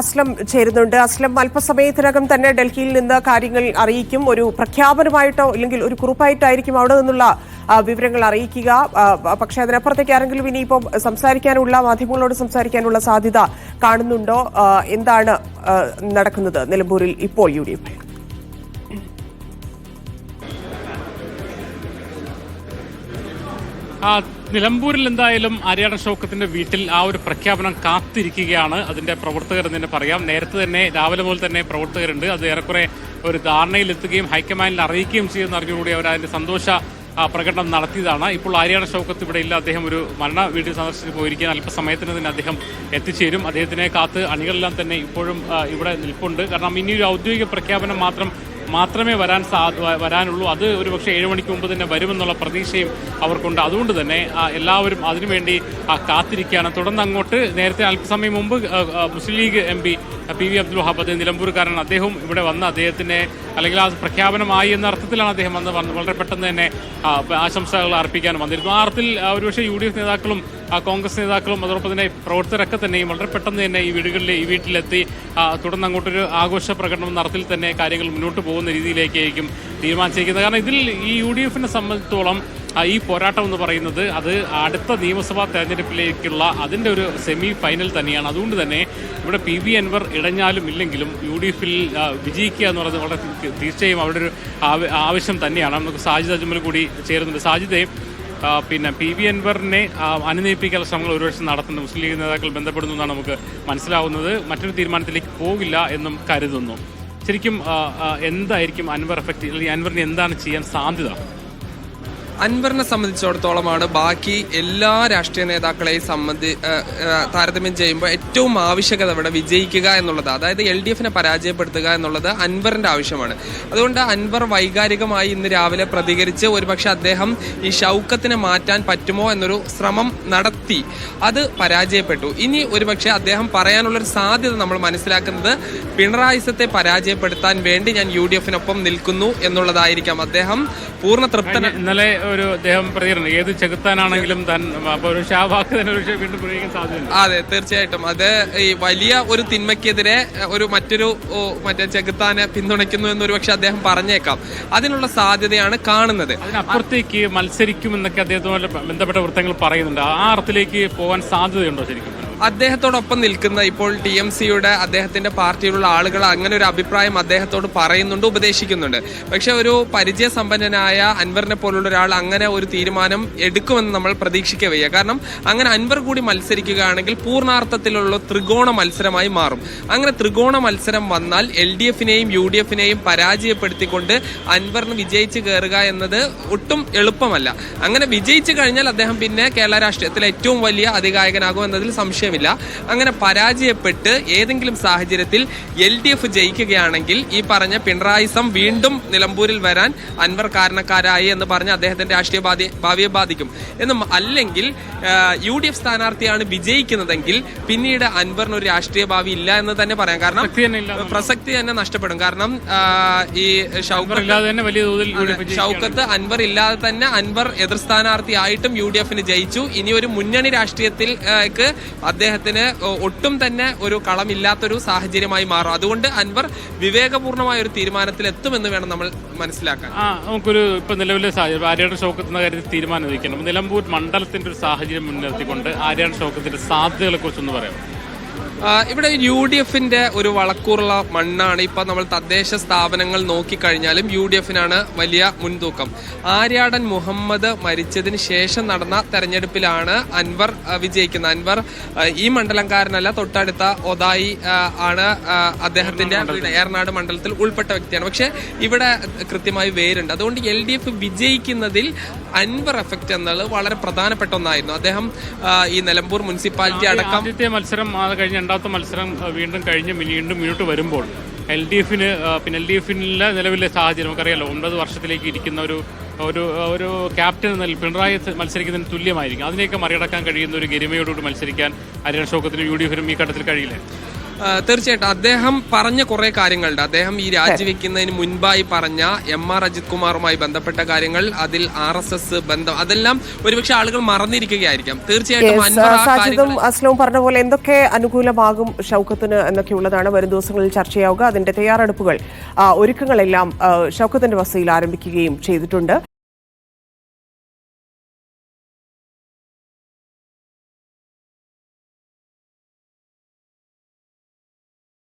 അസ്ലം ചേരുന്നുണ്ട്. അസ്ലം അല്പസമയത്തിനകം തന്നെ ഡൽഹിയിൽ നിന്ന് കാര്യങ്ങൾ അറിയിക്കും. ഒരു പ്രഖ്യാപനമായിട്ടോ അല്ലെങ്കിൽ ഒരു കുറിപ്പായിട്ടായിരിക്കും അവിടെ നിന്നുള്ള വിവരങ്ങൾ അറിയിക്കുക. പക്ഷേ അതിനപ്പുറത്തേക്ക് ആരെങ്കിലും ഇനിയിപ്പം സംസാരിക്കാനുള്ള മാധ്യമങ്ങളോട് സംസാരിക്കാനുള്ള സാധ്യത കാണുന്നുണ്ടോ? എന്താണ് നടക്കുന്നത് നിലമ്പൂരിൽ ഇപ്പോൾ യു ഡി എഫ് നിലമ്പൂരിൽ എന്തായാലും ആര്യാടൻ ഷൗക്കത്തിന്റെ വീട്ടിൽ ആ ഒരു പ്രഖ്യാപനം കാത്തിരിക്കുകയാണ്. അതിന്റെ പ്രവർത്തകർ എന്ന് തന്നെ പറയാം. നേരത്തെ തന്നെ രാവിലെ മുതൽ തന്നെ പ്രവർത്തകരുണ്ട്. അത് ഏറെക്കുറെ ഒരു ധാരണയിലെത്തുകയും ഹൈക്കമാൻഡിൽ അറിയിക്കുകയും ചെയ്യുന്ന അറിഞ്ഞുകൂടി അവർ അതിന്റെ സന്തോഷ പ്രകടനം നടത്തിയതാണ്. ഇപ്പോൾ ആര്യാണ ഷൗക്കത്ത് ഇവിടെ ഇല്ല. അദ്ദേഹം ഒരു മരണ വീട്ടിൽ സന്ദർശിച്ച് പോയിരിക്കാൻ അല്പസമയത്തിന് തന്നെ അദ്ദേഹം എത്തിച്ചേരും. അദ്ദേഹത്തിനെ കാത്ത് അണികളെല്ലാം തന്നെ ഇപ്പോഴും ഇവിടെ നിൽപ്പുണ്ട്. കാരണം ഇനി ഒരു ഔദ്യോഗിക പ്രഖ്യാപനം മാത്രം മാത്രമേ വരാൻ സാ വരാനുള്ളൂ. അത് ഒരു പക്ഷേ ഏഴ് മണിക്ക് മുമ്പ് തന്നെ വരുമെന്നുള്ള പ്രതീക്ഷയും അവർക്കുണ്ട്. അതുകൊണ്ട് തന്നെ എല്ലാവരും അതിനുവേണ്ടി കാത്തിരിക്കുകയാണ്. തുടർന്ന് അങ്ങോട്ട് നേരത്തെ അല്പസമയം മുമ്പ് Muslim League M P V Abdul Wahab നിലമ്പൂർക്കാരൻ അദ്ദേഹം ഇവിടെ വന്ന് അദ്ദേഹത്തിന് അല്ലെങ്കിൽ ആ പ്രഖ്യാപനമായി എന്ന അർത്ഥത്തിലാണ് അദ്ദേഹം വന്ന് വളരെ പെട്ടെന്ന് തന്നെ ആശംസകൾ അർപ്പിക്കാൻ വന്നിരുന്നു. ആ അർത്ഥത്തിൽ ഒരുപക്ഷെ യു ഡി എഫ് നേതാക്കളും കോൺഗ്രസ് നേതാക്കളും അതോടൊപ്പം തന്നെ പ്രവർത്തകരൊക്കെ തന്നെയും വളരെ പെട്ടെന്ന് തന്നെ ഈ വീടുകളിൽ ഈ വീട്ടിലെത്തി തുടർന്ന് അങ്ങോട്ടൊരു ആഘോഷ പ്രകടനം നടത്തിൽ തന്നെ കാര്യങ്ങൾ മുന്നോട്ട് പോകുന്ന രീതിയിലേക്കായിരിക്കും തീരുമാനിച്ചിരിക്കുന്നത്. കാരണം ഇതിൽ ഈ യു ഡി എഫിനെ സംബന്ധിച്ചിടത്തോളം ഈ പോരാട്ടം എന്ന് പറയുന്നത് അത് അടുത്ത നിയമസഭാ തെരഞ്ഞെടുപ്പിലേക്കുള്ള അതിന്റെ ഒരു സെമി ഫൈനൽ തന്നെയാണ്. അതുകൊണ്ട് തന്നെ ഇവിടെ പി ബി അൻവർ ഇടഞ്ഞാലും ഇല്ലെങ്കിലും യു ഡി എഫിൽ വിജയിക്കുക എന്ന് പറയുന്നത് വളരെ തീർച്ചയായും അവിടെ ഒരു ആവശ്യം തന്നെയാണ്. നമുക്ക് സാജിദ് അജ്മൽ കൂടി ചേരുന്നുണ്ട്. സാജിദെ പിന്നെ പി വി അൻവറിനെ അനുനയിപ്പിക്കാനുള്ള ശ്രമങ്ങൾ ഒരു വർഷം നടത്തുന്നു മുസ്ലിം ലീഗ് നേതാക്കൾ ബന്ധപ്പെടുന്നു എന്നാണ് നമുക്ക് മനസ്സിലാവുന്നത്. മറ്റൊരു തീരുമാനത്തിലേക്ക് പോകില്ല എന്നും കരുതുന്നു. ശരിക്കും എന്തായിരിക്കും അൻവർ എഫക്റ്റ് അല്ലെങ്കിൽ അൻവറിന് എന്താണ് ചെയ്യാൻ സാധ്യത? അൻവറിനെ സംബന്ധിച്ചിടത്തോളമാണ് ബാക്കി എല്ലാ രാഷ്ട്രീയ നേതാക്കളെയും സംബന്ധി താരതമ്യം ചെയ്യുമ്പോൾ ഏറ്റവും ആവശ്യകത ഇവിടെ വിജയിക്കുക എന്നുള്ളത്. അതായത് എൽ ഡി എഫിനെ പരാജയപ്പെടുത്തുക എന്നുള്ളത് അൻവറിന്റെ ആവശ്യമാണ്. അതുകൊണ്ട് അൻവർ വൈകാരികമായി ഇന്ന് രാവിലെ പ്രതികരിച്ച് ഒരുപക്ഷെ അദ്ദേഹം ഈ ഷൗക്കത്തിനെ മാറ്റാൻ പറ്റുമോ എന്നൊരു ശ്രമം നടത്തി അത് പരാജയപ്പെട്ടു. ഇനി ഒരുപക്ഷെ അദ്ദേഹം പറയാനുള്ളൊരു സാധ്യത നമ്മൾ മനസ്സിലാക്കുന്നത് പിണറായിസത്തെ പരാജയപ്പെടുത്താൻ വേണ്ടി ഞാൻ യു ഡി എഫിനൊപ്പം നിൽക്കുന്നു എന്നുള്ളതായിരിക്കാം. അദ്ദേഹം പൂർണ തൃപ്തന ഇന്നലെ ഒരു അദ്ദേഹം പ്രതികരണം ഏത് ചെകുത്താനാണെങ്കിലും താൻ ഒരു ഷാവാക്ക് തന്നെ ഒരു വീണ്ടും പ്രയോഗിക്കാൻ സാധ്യതയുണ്ട്. അതെ തീർച്ചയായിട്ടും. അത് ഈ വലിയ ഒരു തിന്മയ്ക്കെതിരെ ഒരു മറ്റൊരു മറ്റേ ചെകുത്താനെ പിന്തുണയ്ക്കുന്നു എന്നൊരു പക്ഷെ അദ്ദേഹം പറഞ്ഞേക്കാം. അതിനുള്ള സാധ്യതയാണ് കാണുന്നത്. അതിനപ്പുറത്തേക്ക് മത്സരിക്കുമെന്നൊക്കെ അദ്ദേഹത്തുമായി ബന്ധപ്പെട്ട വൃത്തങ്ങൾ പറയുന്നുണ്ട്. ആ അർത്ഥത്തിലേക്ക് പോകാൻ സാധ്യതയുണ്ടോ ശരിക്കും? അദ്ദേഹത്തോടൊപ്പം നിൽക്കുന്ന ഇപ്പോൾ ടി എം സിയുടെ അദ്ദേഹത്തിന്റെ പാർട്ടിയിലുള്ള ആളുകൾ അങ്ങനെ ഒരു അഭിപ്രായം അദ്ദേഹത്തോട് പറയുന്നുണ്ട് ഉപദേശിക്കുന്നുണ്ട്. പക്ഷെ ഒരു പരിചയസമ്പന്നനായ അൻവറിനെ പോലുള്ള ഒരാൾ അങ്ങനെ ഒരു തീരുമാനം എടുക്കുമെന്ന് നമ്മൾ പ്രതീക്ഷിക്കുക വയ്യ. കാരണം അങ്ങനെ അൻവർ കൂടി മത്സരിക്കുകയാണെങ്കിൽ പൂർണാർത്ഥത്തിലുള്ള ത്രികോണ മത്സരമായി മാറും. അങ്ങനെ ത്രികോണ മത്സരം വന്നാൽ എൽ ഡി എഫിനെയും യു ഡി എഫിനെയും പരാജയപ്പെടുത്തിക്കൊണ്ട് അൻവറിന് വിജയിച്ച് കയറുക എന്നത് ഒട്ടും എളുപ്പമല്ല. അങ്ങനെ വിജയിച്ചു കഴിഞ്ഞാൽ അദ്ദേഹം പിന്നെ കേരള രാഷ്ട്രീയത്തിലെ ഏറ്റവും വലിയ അധികായകനാകും എന്നതിൽ സംശയമില്ല അങ്ങനെ പരാജയപ്പെട്ട് ഏതെങ്കിലും സാഹചര്യത്തിൽ എൽ ഡി എഫ് ജയിക്കുകയാണെങ്കിൽ ഈ പറഞ്ഞ പിണറായിസം വീണ്ടും നിലമ്പൂരിൽ വരാൻ അൻവർ കാരണക്കാരായി എന്ന് പറഞ്ഞ് അദ്ദേഹത്തിന്റെ രാഷ്ട്രീയ ബാധി- ഭാവിയെ ബാധിക്കും. എന്നും അല്ലെങ്കിൽ യു ഡി എഫ് സ്ഥാനാർത്ഥിയാണ് വിജയിക്കുന്നതെങ്കിൽ പിന്നീട് അൻവറിന് ഒരു രാഷ്ട്രീയ ഭാവി ഇല്ല എന്ന് തന്നെ പറയാം. കാരണം പ്രസക്തി തന്നെ നഷ്ടപ്പെടും. കാരണം ഈ ഷൗക്കത്ത് അൻവർ ഇല്ലാതെ തന്നെ അൻവർ എതിർ സ്ഥാനാർത്ഥിയായിട്ടും യു ഡി എഫിന് ജയിച്ചു. ഇനി ഒരു മുന്നണി രാഷ്ട്രീയത്തിൽ അദ്ദേഹത്തിന് ഒട്ടും തന്നെ ഒരു കളമില്ലാത്തൊരു സാഹചര്യമായി മാറും. അതുകൊണ്ട് അൻവർ വിവേകപൂർണമായ ഒരു തീരുമാനത്തിൽ എത്തുമെന്ന് വേണം നമ്മൾ മനസ്സിലാക്കാൻ. ആ നമുക്കൊരു ഇപ്പൊ നിലവിലെ ആര്യാടൻ ആര്യാട് എന്ന കാര്യത്തിൽ തീരുമാനം നിലമ്പൂർ മണ്ഡലത്തിന്റെ ഒരു സാഹചര്യം മുൻനിർത്തിക്കൊണ്ട് ആര്യാടൻ ഷൗക്കത്തിന്റെ സാധ്യതകളെ കുറിച്ചൊന്ന് പറയാം ഇവിടെ യു ഡി എഫിന്റെ ഒരു വളക്കൂറുള്ള മണ്ണാണ്. ഇപ്പൊ നമ്മൾ തദ്ദേശ സ്ഥാപനങ്ങൾ നോക്കിക്കഴിഞ്ഞാലും യു ഡി എഫിനാണ് വലിയ മുൻതൂക്കം. ആര്യാടൻ മുഹമ്മദ് മരിച്ചതിന് ശേഷം നടന്ന തെരഞ്ഞെടുപ്പിലാണ് അൻവർ വിജയിക്കുന്നത്. അൻവർ ഈ മണ്ഡലംകാരനല്ല തൊട്ടടുത്ത ഒതായി ആണ് അദ്ദേഹത്തിന്റെ ഏറനാട് മണ്ഡലത്തിൽ. ഉൾപ്പെട്ട വ്യക്തിയാണ്. പക്ഷെ ഇവിടെ കൃത്യമായി വേരുണ്ട്. അതുകൊണ്ട് എൽ ഡി എഫ് വിജയിക്കുന്നതിൽ അൻവർ എഫക്റ്റ് എന്നുള്ളത് വളരെ പ്രധാനപ്പെട്ട ഒന്നായിരുന്നു. അദ്ദേഹം ഈ നിലമ്പൂർ മുനിസിപ്പാലിറ്റി അടക്കം മത്സരം കഴിഞ്ഞ രണ്ടാമത്തെ മത്സരം വീണ്ടും കഴിഞ്ഞ് വീണ്ടും മുന്നോട്ട് വരുമ്പോൾ എൽ ഡി എഫിന് പിന്നെ എൽ ഡി എഫിനുള്ള നിലവിലെ സാഹചര്യം നമുക്കറിയാലോ. ഒമ്പത് വർഷത്തിലേക്ക് ഇരിക്കുന്ന ഒരു ഒരു ഒരു ക്യാപ്റ്റൻ എന്ന പിണറായി മത്സരിക്കുന്നതിന് തുല്യമായിരിക്കും. അതിനെയൊക്കെ മറികടക്കാൻ കഴിയുന്ന ഒരു ഗരിമയോടുകൂടി മത്സരിക്കാൻ അരിയൻ ഷോക്കത്തിനും യു ഡി എഫിനും ഈ ഘട്ടത്തിൽ കഴിയില്ലേ? തീർച്ചയായിട്ടും. അദ്ദേഹം പറഞ്ഞ കുറെ കാര്യങ്ങളുണ്ട്. അദ്ദേഹം ഈ രാജിവെക്കുന്നതിന് മുൻപായി പറഞ്ഞ എം ആർ അജിത് കുമാറുമായി ബന്ധപ്പെട്ട കാര്യങ്ങൾ അതിൽ ആർ എസ് എസ് ബന്ധം അതെല്ലാം ഒരുപക്ഷെ ആളുകൾ മറന്നിരിക്കുകയായിരിക്കാം. തീർച്ചയായിട്ടും അസ്ലവും പറഞ്ഞ പോലെ എന്തൊക്കെ അനുകൂലമാകും ഷൗക്കത്തിന് എന്നൊക്കെയുള്ളതാണ് വരും ദിവസങ്ങളിൽ ചർച്ചയാവുക അതിന്റെ തയ്യാറെടുപ്പുകൾ ഒരുക്കങ്ങളെല്ലാം ഷൗക്കത്തിന്റെ വസതിയിൽ ആരംഭിക്കുകയും ചെയ്തിട്ടുണ്ട്.